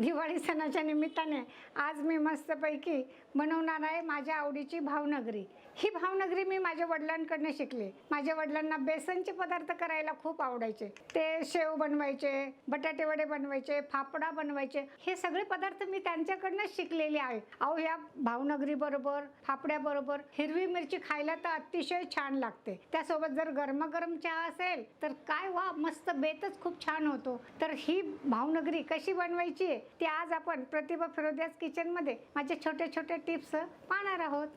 दिवाळी सणाच्या निमित्ताने आज मी मस्तपैकी बनवणार आहे माझ्या आवडीची भावनगरी. ही भावनगरी मी माझ्या वडिलांकडनं शिकले. माझ्या वडिलांना बेसनचे पदार्थ करायला खूप आवडायचे. ते शेव बनवायचे बटाटे वडे बनवायचे फाफडा बनवायचे. हे सगळे पदार्थ मी त्यांच्याकडनं शिकलेले आहे. अहो या भावनगरी बरोबर फाफड्याबरोबर हिरवी मिरची खायला तर अतिशय छान लागते. त्यासोबत जर गरमागरम चहा असेल तर काय वा मस्त बेतच खूप छान होतो. तर ही भावनगरी कशी बनवायची आहे ती आज आपण प्रतिभा फिरोद्यास किचनमध्ये माझ्या छोट्या छोट्या टिप्स पाहणार आहोत.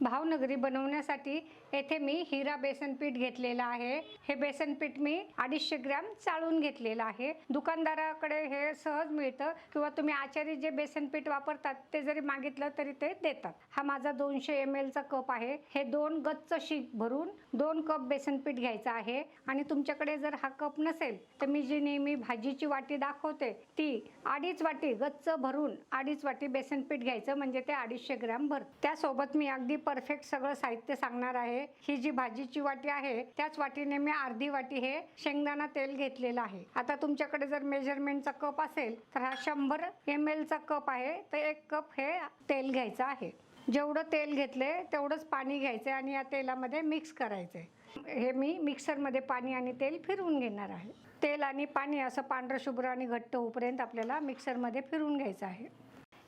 भावनगरी बनवण्यासाठी येथे मी हिरा बेसन पीठ घेतलेलं आहे. हे बेसन पीठ मी अडीचशे ग्रॅम चाळून घेतलेलं आहे. दुकानदाराकडे हे सहज मिळतं किंवा तुम्ही आचारी जे बेसन पीठ वापरतात ते जरी मागितलं तरी ते देतात. हा माझा दोनशे एम एलचा कप आहे. हे दोन गच्च शीक भरून दोन कप बेसन पीठ घ्यायचं आहे. आणि तुमच्याकडे जर हा कप नसेल तर मी जी नेहमी भाजीची वाटी दाखवते ती अडीच वाटी गच्च भरून अडीच वाटी बेसन पीठ घ्यायचं म्हणजे ते अडीचशे ग्रॅम भर त्यासोबत मी अगदी परफेक्ट सगळं साहित्य सांगणार आहे. ही जी भाजीची वाटी आहे त्याच वाटीने मी अर्धी वाटी हे शेंगदाणा तेल घेतलेलं आहे. आता तुमच्याकडे जर मेजरमेंटचा कप असेल तर हा शंभर एम एलचा कप आहे. तर एक कप हे तेल घ्यायचं आहे. जेवढं तेल घेतले तेवढंच पाणी घ्यायचं आणि या तेलामध्ये मिक्स करायचं हे मी मिक्सरमध्ये पाणी आणि तेल फिरवून घेणार आहे. तेल आणि पाणी असं पांढरं शुभ्र आणि घट्ट होऊपर्यंत आपल्याला मिक्सरमध्ये फिरवून घ्यायचं आहे.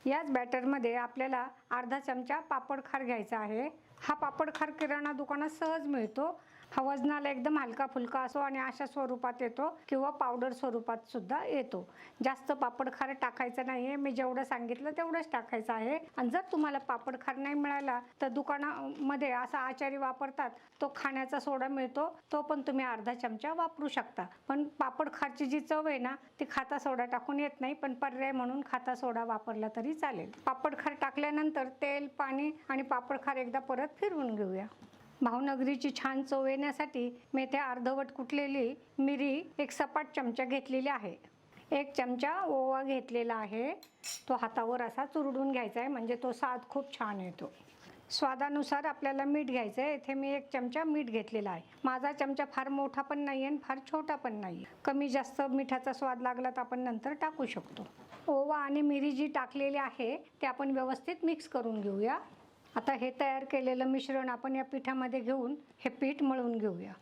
याच बॅटरमध्ये आपल्याला अर्धा चमचा पापड खार घ्यायचा आहे. हा पापड खार किराणा दुकानात सहज मिळतो. हा वजनाला एकदम हलका फुलका असो आणि अशा स्वरूपात येतो किंवा पावडर स्वरूपात सुद्धा येतो. जास्त पापड खार टाकायचं नाही आहे मी जेवढं सांगितलं तेवढंच टाकायचं आहे. आणि जर तुम्हाला पापड खार नाही मिळाला तर दुकानामध्ये असा आचारी वापरतात तो खाण्याचा सोडा मिळतो तो पण तुम्ही अर्धा चमचा वापरू शकता. पण पापड खारची जी चव आहे ना ती खाता सोडा टाकून येत नाही पण पर्याय म्हणून खाता सोडा वापरला तरी चालेल. पापड खार टाकल्यानंतर तेल पाणी आणि पापड खार एकदा परत फिरवून घेऊया. भावनगरीची छान चव येण्यासाठी मी ते अर्धवट कुटलेली मिरी एक सपाट चमचा घेतलेली आहे. एक चमचा ओवा घेतलेला आहे. तो हातावर असा चुरडून घ्यायचा आहे म्हणजे तो स्वाद खूप छान येतो. स्वादानुसार आपल्याला मीठ घ्यायचं आहे इथे मी एक चमचा मीठ घेतलेला आहे. माझा चमचा फार मोठा पण नाही आहे आणि फार छोटा पण नाही आहे कमी जास्त मिठाचा स्वाद लागला तर आपण नंतर टाकू शकतो. ओवा आणि मिरी जी टाकलेली आहे ते आपण व्यवस्थित मिक्स करून घेऊया. आता हे तयार केलेलं मिश्रण आपण या पिठामध्ये घेऊन हे पीठ मळून घेऊया.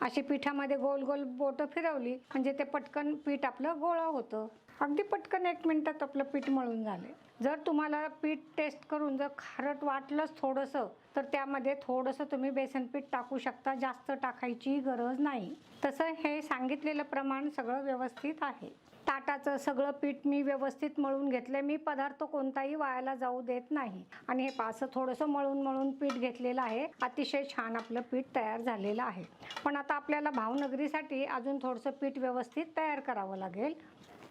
अशी पिठामध्ये गोल गोल बोटं फिरवली म्हणजे ते पटकन पीठ आपलं गोळा होतं. अगदी पटकन एक मिनटात आपलं पीठ मळून झाले जर तुम्हाला पीठ टेस्ट करून जर खारट वाटलंच थोडंसं तर त्यामध्ये थोडंसं तुम्ही बेसन पीठ टाकू शकता. जास्त टाकायची गरज नाही. तसं हे सांगितलेलं प्रमाण सगळं व्यवस्थित आहे. ताटाचं सगळं पीठ मी व्यवस्थित मळून घेतलं मी पदार्थ कोणताही वायाला जाऊ देत नाही. आणि हे पासं थोडंसं मळून मळून पीठ घेतलेलं आहे. अतिशय छान आपलं पीठ तयार झालेलं आहे. पण आता आपल्याला भावनगरीसाठी अजून थोडंसं पीठ व्यवस्थित तयार करावं लागेल.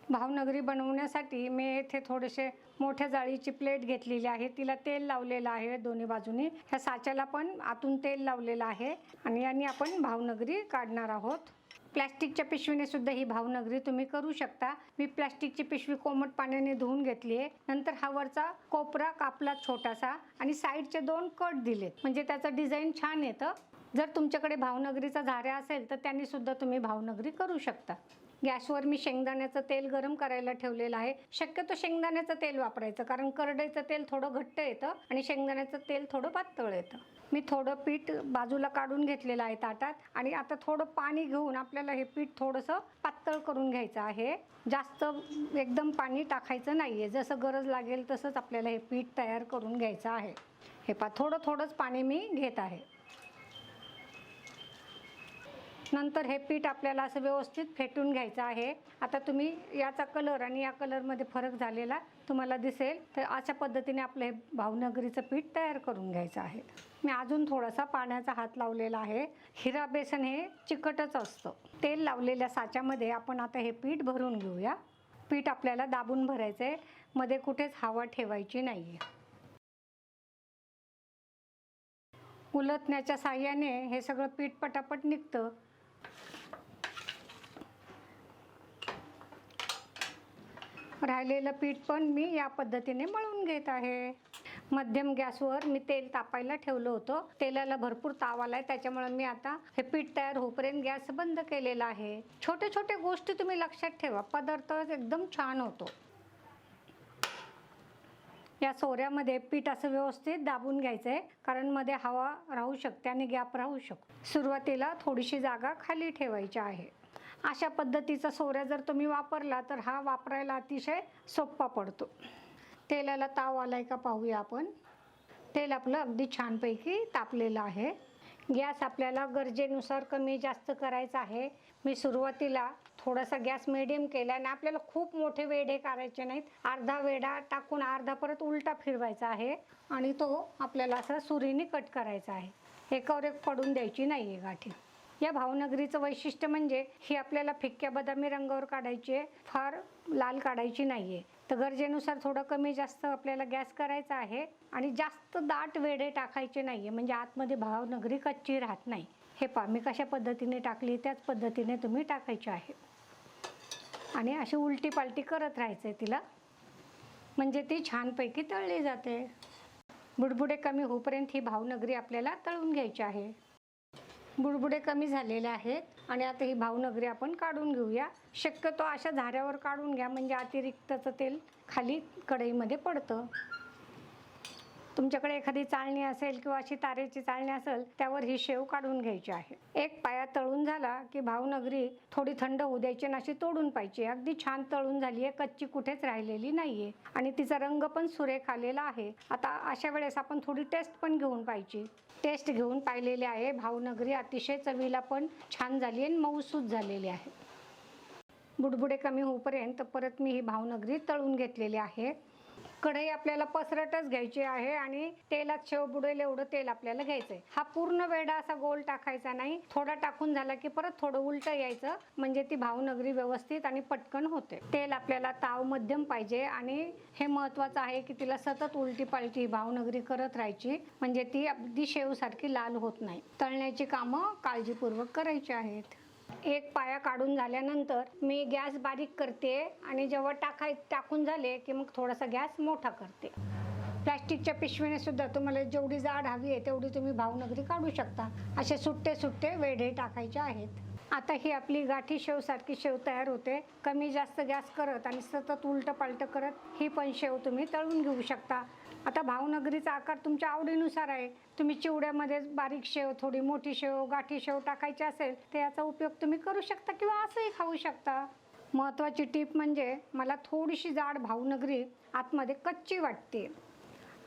भावनगरी बनवण्यासाठी मी येथे थोडेसे मोठ्या जाळीची प्लेट घेतलेली आहे. तिला तेल लावलेलं आहे दोन्ही बाजूनी. ह्या साच्याला पण आतून तेल लावलेलं आहे आणि यांनी आपण भावनगरी काढणार आहोत. प्लॅस्टिकच्या पिशवीने सुद्धा ही भावनगरी तुम्ही करू शकता. मी प्लॅस्टिकची पिशवी कोमट पाण्याने धुवून घेतली आहे नंतर हा वरचा कोपरा कापला छोटासा आणि साईडचे दोन कट दिले म्हणजे त्याचं डिझाईन छान येतं. जर तुमच्याकडे भावनगरीचा झाऱ्या असेल तर त्यांनी सुद्धा तुम्ही भावनगरी करू शकता. गॅसवर मी शेंगदाण्याचं तेल गरम करायला ठेवलेलं आहे. शक्यतो शेंगदाण्याचं तेल वापरायचं कारण करडईचं तेल थोडं घट्ट येतं आणि शेंगदाण्याचं तेल थोडं पातळ येतं. मी थोडं पीठ बाजूला काढून घेतलेलं आहे ताटात आणि आता थोडं पाणी घेऊन आपल्याला हे पीठ थोडंसं पातळ करून घ्यायचं आहे. जास्त एकदम पाणी टाकायचं नाही आहे जसं गरज लागेल तसंच आपल्याला हे पीठ तयार करून घ्यायचं आहे. हे पा थोडं थोडंच पाणी मी घेत आहे. नंतर हे पीठ आपल्याला असं व्यवस्थित फेटून घ्यायचं आहे. आता तुम्ही याचा कलर आणि या कलरमध्ये फरक झालेला तुम्हाला दिसेल. तर अशा पद्धतीने आपलं हे भावनगरीचं पीठ तयार करून घ्यायचं आहे. मी अजून थोडासा पाण्याचा हात लावलेला आहे. हिरा बेसन हे चिकटच असतं. तेल लावलेल्या साच्यामध्ये आपण आता हे पीठ भरून घेऊया. पीठ आपल्याला दाबून भरायचं आहे मध्ये कुठेच हवा ठेवायची नाही आहे उलटण्याच्या साह्याने हे सगळं पीठ पटापट निघतं. राहिलेलं पीठ पण मी या पद्धतीने मळून घेत आहे. मध्यम गॅसवर मी तेल तापायला ठेवलं होतं. तेलाला भरपूर ताव आलाय त्याच्यामुळे मी आता हे पीठ तयार होईपर्यंत गॅस बंद केलेला आहे. छोटे छोटे गोष्टी तुम्ही लक्षात ठेवा पदार्थ एकदम छान होतो. या सोऱ्यामध्ये पीठ असं व्यवस्थित दाबून घ्यायचं आहे कारण मध्ये हवा राहू शकते आणि गॅप राहू शकतो. सुरुवातीला थोडीशी जागा खाली ठेवायची आहे. अशा पद्धतीचा सोऱ्या जर तुम्ही वापरला तर हा वापरायला अतिशय सोप्पा पडतो. तेलाला ताव आलाय का पाहूया आपण. तेल आपलं अगदी छानपैकी तापलेलं आहे. गॅस आपल्याला गरजेनुसार कमी जास्त करायचा आहे. मी सुरुवातीला थोडासा गॅस मिडियम केला आणि आपल्याला खूप मोठे वेढे करायचे नाहीत. अर्धा वेढा टाकून अर्धा परत उलटा फिरवायचा आहे आणि तो आपल्याला असा सुरीने कट करायचा आहे. एकावर एक पडून द्यायची नाही आहे गाठी. या भावनगरीचं वैशिष्ट्य म्हणजे ही आपल्याला फिक्क्या बदामी रंगावर काढायची आहे. फार लाल काढायची नाही आहे तर गरजेनुसार थोडं कमी जास्त आपल्याला गॅस करायचा आहे आणि जास्त दाट वेडे टाकायचे नाही आहे म्हणजे आतमध्ये भावनगरी कच्ची राहत नाही. हे पा मी कशा पद्धतीने टाकली? त्याच पद्धतीने तुम्ही टाकायचे आहे. आणि अशी उलटी पालटी करत राहायचं आहे तिला. म्हणजे ती छानपैकी तळली जाते. बुडबुडे कमी होईपर्यंत ही भावनगरी आपल्याला तळून घ्यायची आहे. बुडबुडे कमी झालेले आहेत आणि आता ही भावनगरी आपण काढून घेऊया. शक्यतो अशा झाऱ्यावर काढून घ्या म्हणजे अतिरिक्तचं तेल खाली कढईमध्ये पडतं. तुमच्याकडे एखादी चाळणी असेल किंवा अशी तारेची चाळणी असेल त्यावर ही शेव काढून घ्यायची आहे. एक पाया तळून झाला की भावनगरी थोडी थंड होऊ द्यायची आणि अशी तोडून पाहिजे अगदी छान तळून झाली आहे कच्ची कुठेच राहिलेली नाहीये. आणि तिचा रंग पण सुरेख आलेला आहे. आता अशा वेळेस आपण थोडी टेस्ट पण घेऊन पाहिजे टेस्ट घेऊन पाहिलेली आहे. भावनगरी अतिशय चवीला पण छान झाली आहे आणि मऊसूद झालेली आहे. बुडबुडे कमी होईपर्यंत परत मी ही भावनगरी तळून घेतलेली आहे. कढई आपल्याला पसरटच घ्यायची आहे आणि तेलात शेव बुडेल एवढं तेल आपल्याला घ्यायचं आहे हा पूर्ण वेडा असा गोल टाकायचा नाही. थोडा टाकून झाला की परत थोडं उलटं यायचं. म्हणजे ती भावनगरी व्यवस्थित आणि पटकन होते. तेल आपल्याला ताव मध्यम पाहिजे आणि हे महत्वाचं आहे की तिला सतत उलटी पालटी भावनगरी करत राहायची. म्हणजे ती अगदी शेवसारखी लाल होत नाही. तळण्याची कामं काळजीपूर्वक करायची आहेत. एक पाया काढून झाल्यानंतर मी गॅस बारीक करते आणि जेव्हा टाकाय टाकून झाले की मग थोडासा गॅस मोठा करते. प्लॅस्टिकच्या पिशवीने सुद्धा तुम्हाला जेवढी जाड हवी आहे तेवढी तुम्ही भावनगरी काढू शकता. असे सुट्टे सुट्टे वेढे टाकायचे आहेत. आता ही आपली गाठी शेव सारखी शेव तयार होते. कमी जास्त गॅस करत आणि सतत उलट पालट करत ही पण शेव तुम्ही तळून घेऊ शकता. आता भावनगरीचा आकार तुमच्या आवडीनुसार आहे. तुम्ही चिवड्यामध्ये बारीक शेव थोडी मोठी शेव गाठी शेव टाकायची असेल तर याचा उपयोग तुम्ही करू शकता किंवा असंही खाऊ शकता. महत्त्वाची टीप म्हणजे मला थोडीशी जाड भावनगरी आतमध्ये कच्ची वाटते.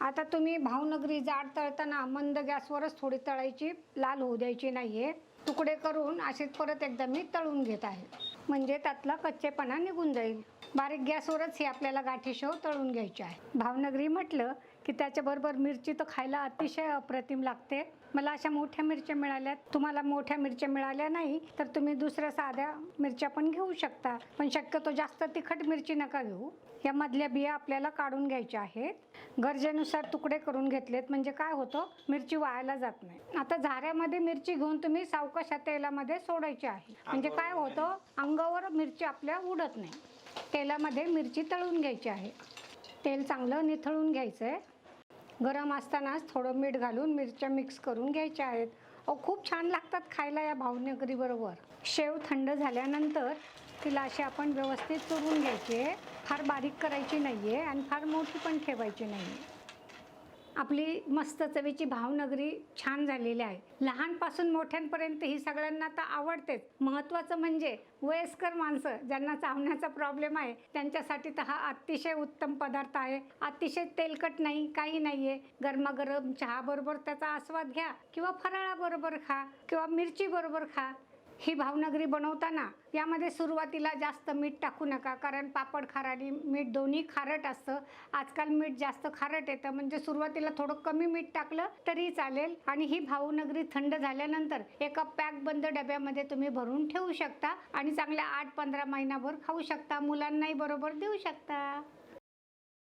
आता तुम्ही भावनगरी जाड तळताना मंद गॅसवरच थोडी तळायची लाल होऊ द्यायची नाही आहे तुकडे करून असे परत एकदा मी तळून घेत आहे. म्हणजे त्यातला कच्चेपणा निघून जाईल. बारीक गॅसवरच ही आपल्याला गाठी शेव तळून घ्यायची आहे. भावनगरी म्हटलं की त्याच्याबरोबर मिरची तर खायला अतिशय अप्रतिम लागते. मला अशा मोठ्या मिरच्या मिळाल्या तुम्हाला मोठ्या मिरच्या मिळाल्या नाही तर तुम्ही दुसऱ्या साध्या मिरच्या पण घेऊ शकता. पण शक्यतो जास्त तिखट मिरची नका घेऊ. या मधल्या बिया आपल्याला काढून घ्यायच्या आहेत. गरजेनुसार तुकडे करून घेतलेत म्हणजे काय होतं? मिरची वायाला जात नाही. आता झाऱ्यामध्ये मिरची घेऊन तुम्ही सावकाश तेलामध्ये सोडायची आहे. म्हणजे काय होतं? अंगावर मिरची आपल्या उडत नाही. तेलामध्ये मिरची तळून घ्यायची आहे. तेल चांगलं निथळून घ्यायचं आहे गरम असतानाच थोडं मीठ घालून मिरच्या मिक्स करून घ्यायच्या आहेत. अहो खूप छान लागतात खायला या भावनगरीबरोबर शेव थंड झाल्यानंतर तिला अशी आपण व्यवस्थित चुरून घ्यायची. आहे फार बारीक करायची नाही आहे आणि फार मोठी पण ठेवायची नाही आहे आपली मस्त चवीची भावनगरी छान झालेली आहे. लहानपासून मोठ्यांपर्यंत ही सगळ्यांना तर आवडतेच. महत्त्वाचं म्हणजे वयस्कर माणसं ज्यांना चावण्याचा प्रॉब्लेम आहे त्यांच्यासाठी तर हा अतिशय उत्तम पदार्थ आहे. अतिशय तेलकट नाही काही नाही आहे गरमागरम चहाबरोबर त्याचा आस्वाद घ्या किंवा फराळाबरोबर खा किंवा मिरची बरोबर खा. ही भावनगरी बनवताना यामध्ये सुरुवातीला जास्त मीठ टाकू नका कारण पापड खाराडी मीठ दोन्ही खारट असतं. आजकाल मीठ जास्त खारट येतं म्हणजे सुरुवातीला थोडं कमी मीठ टाकलं तरी चालेल. आणि ही भावनगरी थंड झाल्यानंतर एका पॅक बंद डब्यामध्ये तुम्ही भरून ठेवू शकता आणि चांगल्या आठ पंधरा महिनाभर खाऊ शकता. मुलांनाही बरोबर देऊ शकता.